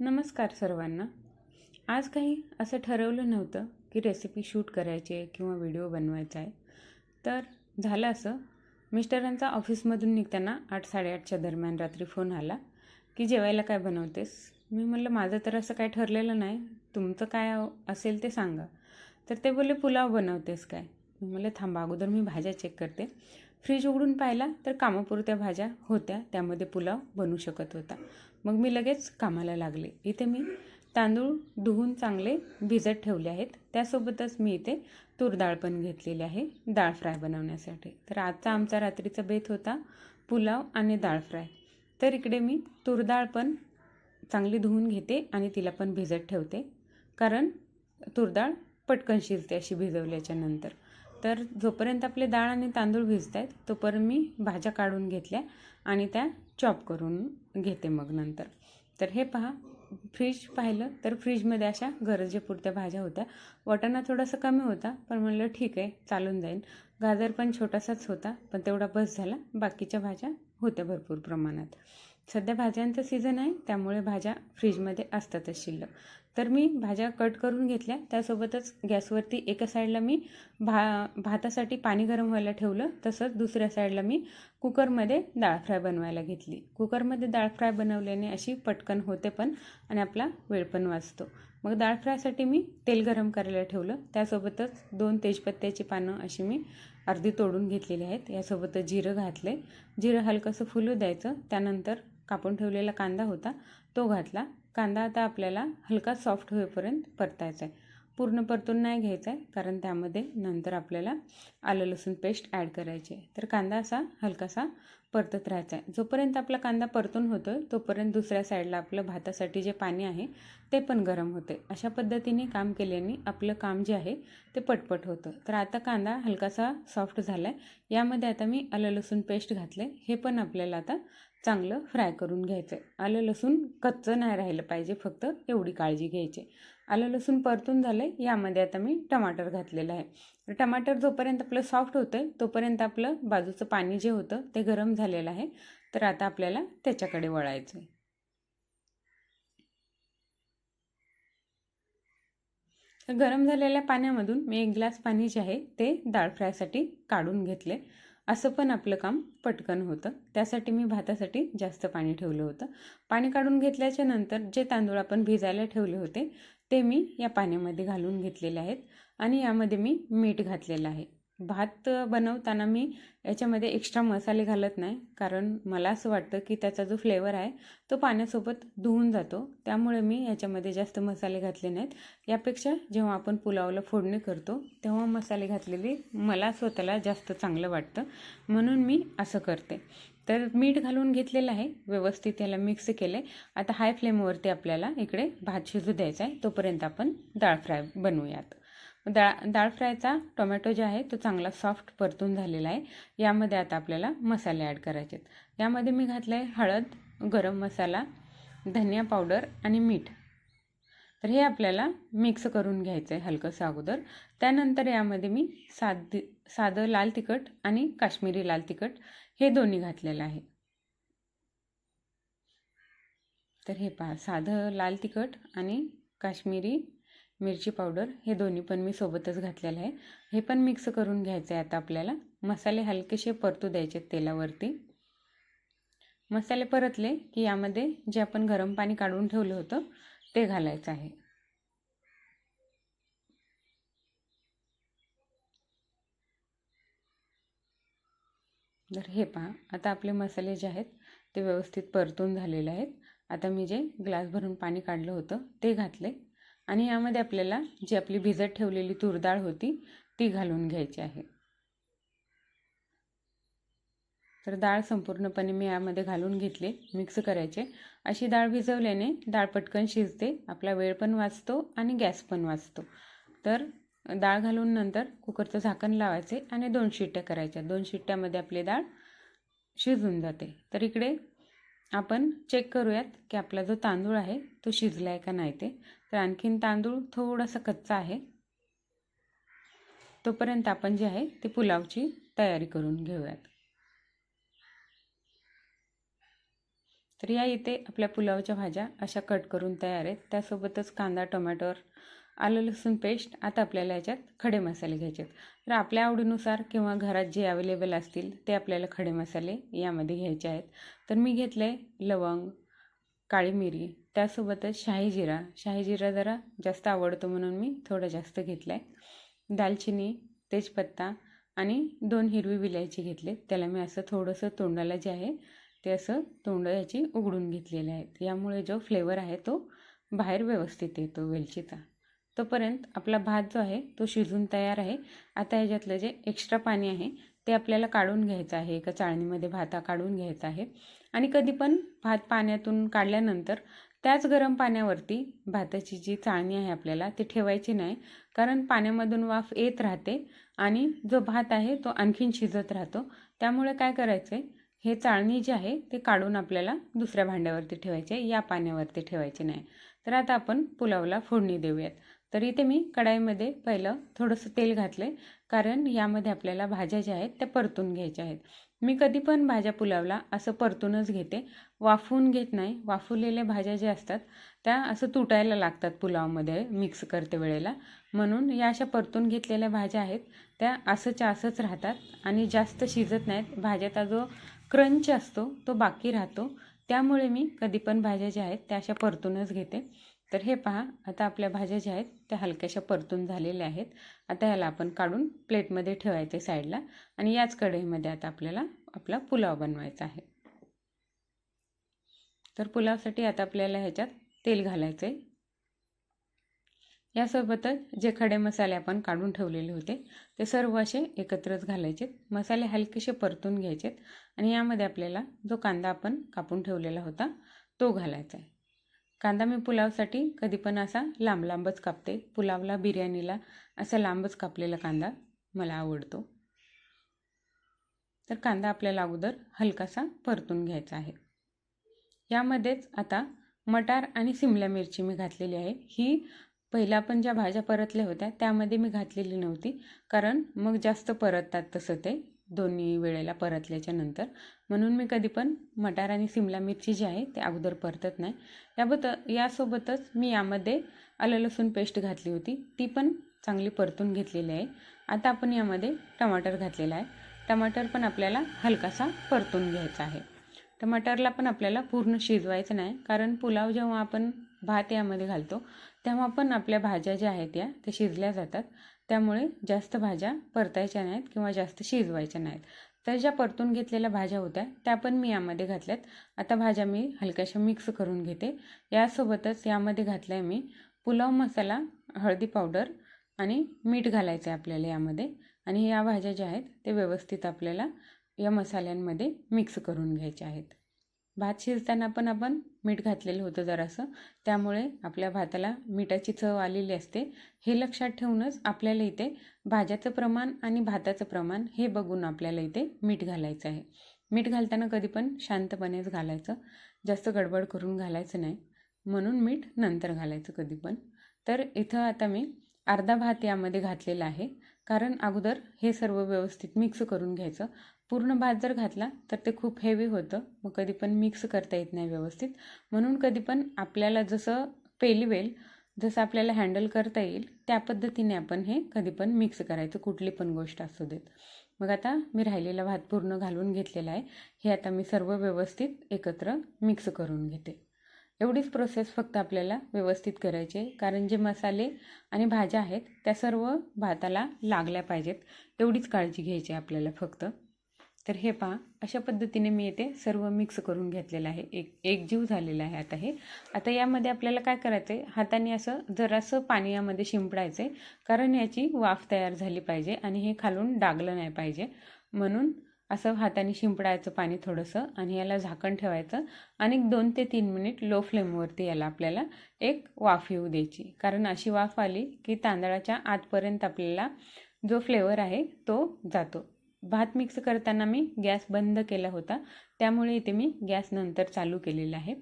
नमस्कार सर्वांना. आज काही असं ठरवलं नव्हतं की रेसिपी शूट करायची आहे किंवा व्हिडिओ बनवायचा आहे. तर झालं असं. मिस्टरांचा ऑफिसमधून निघताना आठ साडेआठच्या दरम्यान रात्री फोन आला की जेवायला काय बनवतेस? मी म्हटलं माझं तर असं काय ठरलेलं नाही. तुमचं काय असेल ते सांगा. तर ते बोलले पुलाव बनवतेस काय? मी म्हटलं थांबा अगोदर मी भाज्या चेक करते. फ्रीज उघडून पाहिला तर कामापुरत्या भाज्या होत्या. त्यामध्ये पुलाव बनू शकत होता. मग मी लगेच कामाला लागले. इथे मी तांदूळ धुवून चांगले भिजत ठेवले आहेत. त्यासोबतच मी इथे तूर डाळ पण घेतलेली आहे डाळ फ्राय बनवण्यासाठी. तर आजचा आमचा रात्रीचा बेत होता पुलाव आणि डाळ फ्राय. तर इकडे मी तूर डाळ पण चांगली धुवून घेते आणि तिला पण भिजत ठेवते. कारण तूर डाळ पटकन शिजते अशी भिजवल्याच्या नंतर. तर जोपर्यंत आपले डाळ आणि तांदूळ भिजत आहेत तोपर्यंत मी भाज्या काढून घेतल्या आणि त्या चॉप करून घेते मग नंतर. तर हे पहा फ्रीज पाहिलं तर फ्रीजमध्ये अशा गरजेपुरत्या भाज्या होत्या. वाटाणा थोडासा कमी होता पण म्हणलं ठीक आहे चालून जाईल. गाजर पण छोटासाच होता पण तेवढा बस झाला. बाकीच्या भाज्या होत्या भरपूर प्रमाणात. सध्या भाज्यांचं सीझन आहे त्यामुळे भाज्या फ्रीजमध्ये असतातच शिल्लक. तर मी भाज्या कट करून घेतल्या. त्यासोबतच गॅसवरती एका साईडला मी भा भातासाठी पाणी गरम व्हायला ठेवलं. तसंच दुसऱ्या साईडला मी कुकरमध्ये डाळ फ्राय बनवायला घेतली. कुकरमध्ये डाळ फ्राय बनवल्याने अशी पटकन होते पण आणि आपला वेळ पण वाचतो. मग डाळ फ्रायसाठी मी तेल गरम करायला ठेवलं. त्यासोबतच दोन तेजपत्त्याची पानं अशी मी अर्धी तोडून घेतलेली आहेत. यासोबतच जिरं घातले जिरं हलकंसं फुलू द्यायचं. त्यानंतर कापून ठेवलेला कांदा होता तो घातला. कांदा आता आपल्याला हलका सॉफ्ट होईपर्यंत परतायचा आहे. पूर्ण परतून नाही घ्यायचा आहे कारण त्यामध्ये नंतर आपल्याला आलं लसूण पेस्ट ॲड करायची आहे. तर कांदा असा हलकासा परतत राहायचा आहे. जोपर्यंत आपला कांदा परतून होतो आहे तोपर्यंत दुसऱ्या साईडला आपलं भातासाठी जे पाणी आहे ते पण गरम होते अशा पद्धतीने काम केल्याने आपलं काम जे आहे ते पटपट होतं. तर आता कांदा हलकासा सॉफ्ट झाला आहे यामध्ये आता मी आलं लसूण पेस्ट घातलं आहे हे पण आपल्याला आता चांगलं फ्राय करून घ्यायचं आहे आलं लसूण कच्चं नाही राहिलं पाहिजे फक्त एवढी काळजी घ्यायची. आलं लसूण परतून झालं आहे यामध्ये आता मी टमाटर घातलेलं आहे. टमाटर जोपर्यंत आपलं सॉफ्ट होतं आहे तोपर्यंत आपलं बाजूचं पाणी जे होतं ते गरम झालेलं आहे. तर आता आपल्याला त्याच्याकडे वळायचं आहे गरम झालेल्या पाण्यामधून मी एक ग्लास पाणी जे आहे ते डाळ फ्रायसाठी काढून घेतले असं पण आपलं काम पटकन होतं. त्यासाठी मी भातासाठी जास्त पाणी ठेवलं होतं. पाणी काढून घेतल्याच्या नंतर जे तांदूळ आपण भिजायला ठेवले होते ते मी या पाण्यामध्ये घालून घेतलेले आहेत आणि यामध्ये मी मीठ घातलेलं आहे. भात बनवताना मी याच्यामध्ये एक्स्ट्रा मसाले घालत नाही. कारण मला असं वाटतं की त्याचा जो फ्लेवर आहे तो पाण्यासोबत धुवून जातो. त्यामुळे मी याच्यामध्ये जास्त मसाले घातले नाहीत. यापेक्षा जेव्हा आपण पुलावला फोडणी करतो तेव्हा मसाले घातलेले मला स्वतःला जास्त चांगलं वाटतं. म्हणून मी असं करते. तर मीठ घालून घेतलेलं आहे. व्यवस्थित याला मिक्स केले. आता हाय फ्लेमवरती आपल्याला इकडे भात शिजू द्यायचा आहे. तोपर्यंत आपण डाळ फ्राय बनवूयात. डाळ डाळ फ्रायचा टोमॅटो जे आहे तो चांगला सॉफ्ट परतून झालेला आहे. यामध्ये आता आपल्याला मसाले ॲड करायचे आहेत. यामध्ये मी घातलं आहे हळद गरम मसाला धनिया पावडर आणि मीठ. तर हे आपल्याला मिक्स करून घ्यायचं आहे हलकंसं अगोदर. त्यानंतर यामध्ये मी साध साधं लाल तिखट आणि काश्मीरी लाल तिखट हे दोन्ही घातलेलं आहे. तर हे पहा साधं लाल तिखट आणि काश्मीरी मिरची पावडर हे दोन्ही पण मी सोबतच घातलेलं आहे. हे पण मिक्स करून घ्यायचं आहे आता आपल्याला. मसाले हलकेसे परतू द्यायचे तेलावरती. मसाले परतले की यामध्ये जे आपण गरम पाणी काढून ठेवलं होतं ते घालायचं आहे. तर हे पहा आता आपले मसाले जे आहेत ते व्यवस्थित परतून झालेले आहेत. आता मी जे ग्लास भरून पाणी काढलं होतं ते घातले आणि यामध्ये आपल्याला जी आपली भिजत ठेवलेली तूर डाळ होती ती घालून घ्यायची आहे. तर डाळ संपूर्णपणे मी यामध्ये घालून घेतले मिक्स करायचे. अशी डाळ भिजवल्याने डाळ पटकन शिजते आपला वेळ पण वाचतो आणि गॅस पण वाचतो. तर डाळ घालून नंतर कुकरचं झाकण लावायचे आणि दोन शिट्ट्या करायच्या. दोन शिट्ट्यामध्ये आपली डाळ शिजून जाते. तर इकडे आपण चेक करूयात की आपला जो तांदूळ आहे तो शिजला आहे का नाही ते. तर आणखीन तांदूळ थोडासा कच्चा आहे. तोपर्यंत आपण जे आहे ते पुलावची तयारी करून घेऊयात. तर या इथे आपल्या पुलावच्या भाज्या अशा कट करून तयार आहेत. त्यासोबतच कांदा टोमॅटोवर आलं लसूण पेस्ट आता आपल्याला याच्यात खडे मसाले घ्यायचे आहेत तर आपल्या आवडीनुसार किंवा घरात जे अवेलेबल असतील ते आपल्याला खडे मसाले यामध्ये घ्यायचे आहेत. तर मी घेतले लवंग काळी मिरी त्यासोबतच शाही जिरा. शाही जिरा जरा जास्त आवडतो म्हणून मी थोडं जास्त घेतलं आहे दालचिनी तेजपत्ता आणि दोन हिरवी विलायची घेतले त्याला मी असं थोडंसं तोंडाला जे आहे ते असं तोंड याची उघडून घेतलेले आहेत. यामुळे जो फ्लेवर आहे तो बाहेर व्यवस्थित येतो वेलचीचा. तोपर्यंत आपला भात जो आहे तो शिजून तयार आहे. आता ह्याच्यातलं जे एक्स्ट्रा पाणी आहे ते आपल्याला काढून घ्यायचं आहे. एका चाळणीमध्ये भाता काढून घ्यायचा आहे. आणि कधी पण भात पाण्यातून काढल्यानंतर त्याच गरम पाण्यावरती भाताची जी चाळणी आहे आपल्याला ती ठेवायची नाही. कारण पाण्यामधून वाफ येत राहते आणि जो भात आहे तो आणखीन शिजत राहतो. त्यामुळे काय करायचं आहे हे चाळणी जे आहे ते काढून आपल्याला दुसऱ्या भांड्यावरती ठेवायचे या पाण्यावरती ठेवायचे नाही. तर आता आपण पुलावला फोडणी देऊयात. तर इथे मी कढाईमध्ये पहिलं थोडंसं तेल घातलं आहे कारण यामध्ये आपल्याला भाज्या ज्या आहेत त्या परतून घ्यायच्या आहेत. मी कधी पण भाज्या पुलावला असं परतूनच घेते. वाफवून घेत नाही. वाफवलेल्या भाज्या ज्या असतात त्या असं तुटायला लागतात पुलावमध्ये मिक्स करते वेळेला. म्हणून या अशा परतून घेतलेल्या भाज्या आहेत त्या असंच्या असंच राहतात आणि जास्त शिजत नाहीत. भाज्याचा जो क्रंच असतो तो बाकी राहतो. त्यामुळे मी कधी पण भाज्या ज्या आहेत त्या अशा परतूनच घेते. तर हे पहा आता आपल्या भाज्या ज्या आहेत त्या हलक्याशा परतून झालेल्या आहेत. आता ह्याला आपण काढून प्लेटमध्ये ठेवायचे साईडला आणि याच कढईमध्ये आता आपल्याला आपला पुलाव बनवायचा आहे. तर पुलावसाठी आता आपल्याला ह्याच्यात तेल घालायचं आहे. यासोबतच जे खडे मसाले आपण काढून ठेवलेले होते ते सर्व असे एकत्रच घालायचे मसाले हलकेसे परतून घ्यायचेत आणि यामध्ये आपल्याला जो कांदा आपण कापून ठेवलेला होता तो घालायचा आहे. कांदा मी पुलावसाठी कधी पण असा लांब लांबच कापते. पुलावला बिर्याणीला असा लांबच कापलेला कांदा मला आवडतो. तर कांदा आपल्याला अगोदर हलकासा परतून घ्यायचा आहे. यामध्येच आता मटार आणि सिमला मिरची मी घातलेली आहे. ही पहिल्या आपण ज्या भाज्या परतल्या होत्या त्यामध्ये मी घातलेली नव्हती. कारण मग जास्त परततात तसं ते. दोन्ही वेळेला परतल्याच्या नंतर. म्हणून मी कधी पण मटार आणि सिमला मिरची जी आहे ते अगोदर परतत नाही. याबत यासोबतच मी यामध्ये आलं लसूण पेस्ट घातली होती. ती पण चांगली परतून घेतलेली आहे. आता आपण यामध्ये टमाटर घातलेला आहे. टमाटर पण आपल्याला हलकासा परतून घ्यायचा आहे. टमाटरला पण आपल्याला पूर्ण शिजवायचं नाही कारण पुलाव जेव्हा आपण भात यामध्ये घालतो तेव्हा पण आपल्या भाज्या ज्या आहेत या त्या शिजल्या जातात. त्यामुळे जास्त भाज्या परतायच्या नाहीत किंवा जास्त शिजवायच्या नाहीत. तर ज्या परतून घेतलेल्या भाज्या होत्या त्या पण मी यामध्ये घातल्यात. आता भाज्या मी हलक्याशा मिक्स करून घेते. यासोबतच यामध्ये घातलं आहे मी पुलाव मसाला हळदी पावडर आणि मीठ घालायचं आहे आपल्याला यामध्ये. आणि या भाज्या ज्या आहेत ते व्यवस्थित आपल्याला या मसाल्यांमध्ये मिक्स करून घ्यायच्या आहेत. भात शिजताना पण आपण मीठ घातलेलं होतं जरासं. त्यामुळे आपल्या भाताला मिठाची चव आलेली असते. हे लक्षात ठेवूनच आपल्याला इथे भाज्याचं प्रमाण आणि भाताचं प्रमाण हे बघून आपल्याला इथे मीठ घालायचं आहे. मीठ घालताना कधी पण शांतपणेच घालायचं. जास्त गडबड करून घालायचं नाही. म्हणून मीठ नंतर घालायचं कधी पण. तर इथं आता मी अर्धा भात यामध्ये घातलेला आहे. कारण अगोदर हे सर्व व्यवस्थित मिक्स करून घ्यायचं. पूर्ण भात जर घातला तर ते खूप हेवी होतं. मग कधी पण मिक्स करता येत नाही व्यवस्थित. म्हणून कधी पण आपल्याला जसं पेलवेल जसं आपल्याला हँडल करता येईल त्या पद्धतीने आपण हे कधी पण मिक्स करायचं. कुठली पण गोष्ट असू देत. मग आता मी राहिलेला भात पूर्ण घालून घेतलेला आहे. हे आता मी सर्व व्यवस्थित एकत्र मिक्स करून घेते. एवढीच प्रोसेस फक्त आपल्याला व्यवस्थित करायची आहे. कारण जे मसाले आणि भाज्या आहेत त्या सर्व भाताला लागल्या पाहिजेत. एवढीच काळजी घ्यायची आहे आपल्याला फक्त. तर हे पहा अशा पद्धतीने मी येते सर्व मिक्स करून घेतलेलं आहे. एक एकजीव झालेला आहे आता हे. आता यामध्ये आपल्याला काय करायचं आहे हाताने असं जरासं पाणी यामध्ये शिंपडायचं आहे कारण याची वाफ तयार झाली पाहिजे आणि हे खालून डागलं नाही पाहिजे. म्हणून असं हाताने शिंपडायचं पाणी थोडंसं आणि याला झाकण ठेवायचं आणि दोन ते तीन मिनिट लो फ्लेमवरती याला आपल्याला एक वाफ येऊ द्यायची. कारण अशी वाफ आली की तांदळाच्या आतपर्यंत आपल्याला जो फ्लेवर आहे तो जातो. भात मिक्स करताना मी गॅस बंद केला होता. त्यामुळे इथे मी गॅस नंतर चालू केलेला आहे.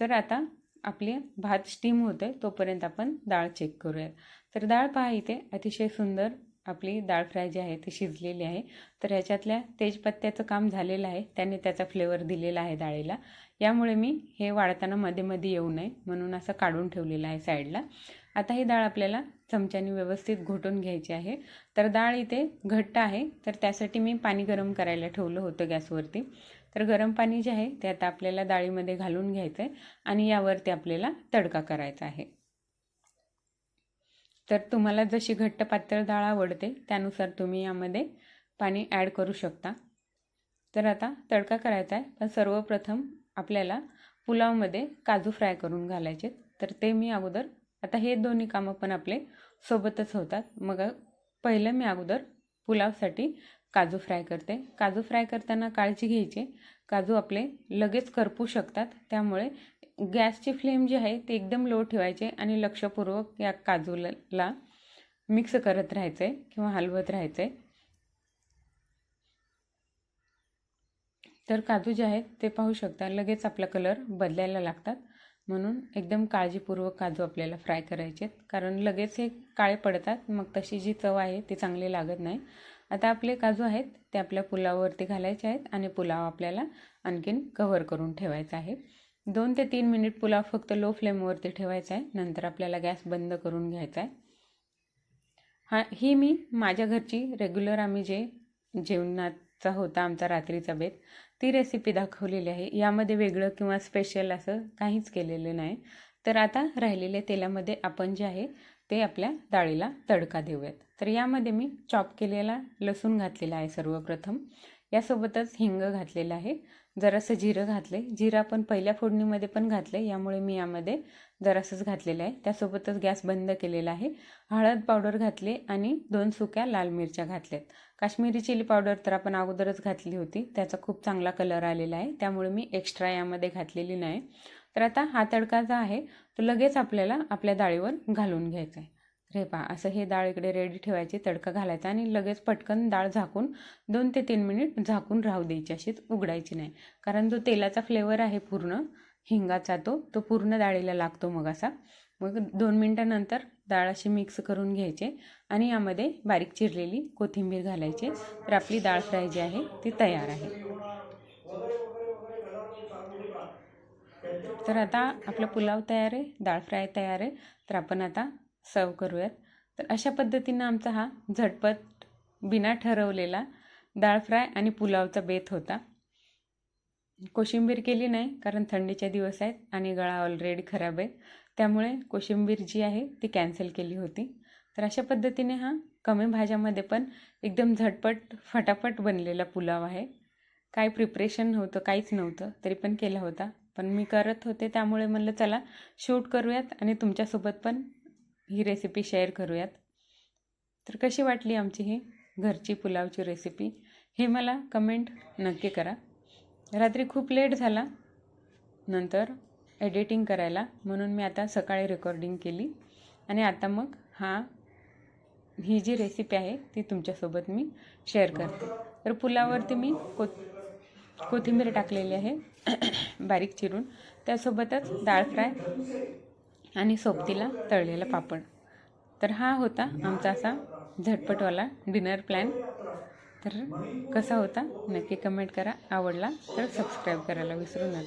तर आता आपले भात स्टीम होते तोपर्यंत आपण डाळ चेक करूया तर डाळ पहा इथे अतिशय सुंदर आपली डाळ फ्राय जी आहे ती शिजलेली आहे. तर ह्याच्यातल्या तेजपत्त्याचं काम झालेलं आहे. त्याने त्याचा फ्लेवर दिलेला आहे डाळीला. यामुळे मी हे वाढताना मध्ये मध्ये येऊ नये म्हणून असं काढून ठेवलेलं आहे साईडला. आता ही डाळ आपल्याला चमच्याने व्यवस्थित घोटून घ्यायची आहे. तर डाळ इथे घट्ट आहे. तर त्यासाठी मी पाणी गरम करायला ठेवलं होतं गॅसवरती. तर गरम पाणी जे आहे ते आता आपल्याला डाळीमध्ये घालून घ्यायचं आहे आणि यावरती आपल्याला तडका करायचा आहे. तर तुम्हाला जशी घट्ट पातळ डाळ आवडते त्यानुसार तुम्ही यामध्ये पाणी ॲड करू शकता. तर आता तडका करायचा आहे. पण सर्वप्रथम आपल्याला पुलावमध्ये काजू फ्राय करून घालायचे तर ते मी अगोदर आता हे दोन्ही कामं पण आपले सोबतच होतात. मग पहिलं मी अगोदर पुलावसाठी काजू फ्राय करते. काजू फ्राय करताना काळजी घ्यायची. काजू आपले लगेच करपू शकतात. त्यामुळे गॅसची फ्लेम जी आहे ती एकदम लो ठेवायचे आणि लक्षपूर्वक या काजूला मिक्स करत राहायचं आहे किंवा हलवत राहायचं. आहे तर काजू जे आहेत ते पाहू शकता लगेच आपला कलर बदलायला लागतात. म्हणून एकदम काळजीपूर्वक काजू आपल्याला फ्राय करायचे आहेत कारण लगेच हे काळे पडतात मग तशी जी चव आहे ती चांगली लागत नाही. आता आपले काजू आहेत ते आपल्या पुलाववरती घालायचे आहेत आणि पुलाव आपल्याला आणखीन कव्हर करून ठेवायचा आहे. दोन ते तीन मिनिट पुलाव फक्त लो फ्लेमवरती ठेवायचा आहे नंतर आपल्याला गॅस बंद करून घ्यायचा आहे. हा ही मी माझ्या घरची रेग्युलर आम्ही जे जेवणाचा होता आमचा रात्रीचा बेत ती रेसिपी दाखवलेली आहे. यामध्ये वेगळं किंवा स्पेशल असं काहीच केलेलं नाही. तर आता राहिलेल्या तेलामध्ये आपण जे आहे ते आपल्या डाळीला तडका देऊयात. तर यामध्ये मी चॉप केलेला लसूण घातलेला आहे सर्वप्रथम. यासोबतच हिंग घातलेलं आहे. जरासं जिरं घातले जिरं पण पहिल्या फोडणीमध्ये पण घातले यामुळे मी यामध्ये जरासंच घातलेलं आहे. त्यासोबतच गॅस बंद केलेला आहे. हळद पावडर घातली आणि दोन सुक्या लाल मिरच्या घातल्यात. काश्मीरी चिली पावडर तर आपण अगोदरच घातली होती. त्याचा खूप चांगला कलर आलेला आहे. त्यामुळे मी एक्स्ट्रा यामध्ये घातलेली नाही. तर आता हा तडका जो आहे तो लगेच आपल्याला आपल्या डाळीवर घालून घ्यायचा आहे. रे पहा असं हे डाळ इकडे रेडी ठेवायची तडका घालायचा आणि लगेच पटकन डाळ झाकून दोन ते तीन मिनिट झाकून राहू द्यायची अशीच उघडायची नाही. कारण जो तेलाचा फ्लेवर आहे पूर्ण हिंगाचा तो तो पूर्ण डाळीला लागतो मग असा. मग दोन मिनटानंतर डाळ अशी मिक्स करून घ्यायचे आणि यामध्ये बारीक चिरलेली कोथिंबीर घालायची. तर आपली डाळ फ्राय जी आहे ती तयार आहे. तर आता आपला पुलाव तयार आहे डाळ फ्राय तयार आहे. तर आपण आता सर्व करूयात. तर अशा पद्धतीनं आमचा हा झटपट बिना ठरवलेला डाळ फ्राय आणि पुलावचा बेत होता. कोशिंबीर केली नाही कारण थंडीचे दिवस आहेत आणि गळा ऑलरेडी खराब आहे. त्यामुळे कोशिंबीर जी आहे ती कॅन्सल केली होती. तर अशा पद्धतीने हा कमी भाज्यामध्ये पण एकदम झटपट फटाफट बनलेला पुलाव आहे. काय प्रिपरेशन नव्हतं काहीच नव्हतं तरी पण केला होता. पण मी करत होते त्यामुळे म्हणलं चला शूट करूयात आणि तुमच्यासोबत पण ही रेसिपी शेअर करूयात. तर कशी वाटली आमची ही घरची पुलावची रेसिपी हे मला कमेंट नक्की करा. रात्री खूप लेट झाला नंतर एडिटिंग करायला म्हणून मी आता सकाळी रेकॉर्डिंग केली. आणि आता मग हा ही जी रेसिपी आहे ती तुमच्यासोबत मी शेअर करते. तर पुलावरती मी को कोथिंबीर टाकलेली आहे. बारीक चिरून. त्यासोबतच डाळ फ्राय आणि सोबतीला तळलेला पापड. तर हा होता आमचा असा झटपटवाला डिनर प्लॅन. तर कसा होता नक्की कमेंट करा. आवडला तर सबस्क्राईब करायला विसरू नका.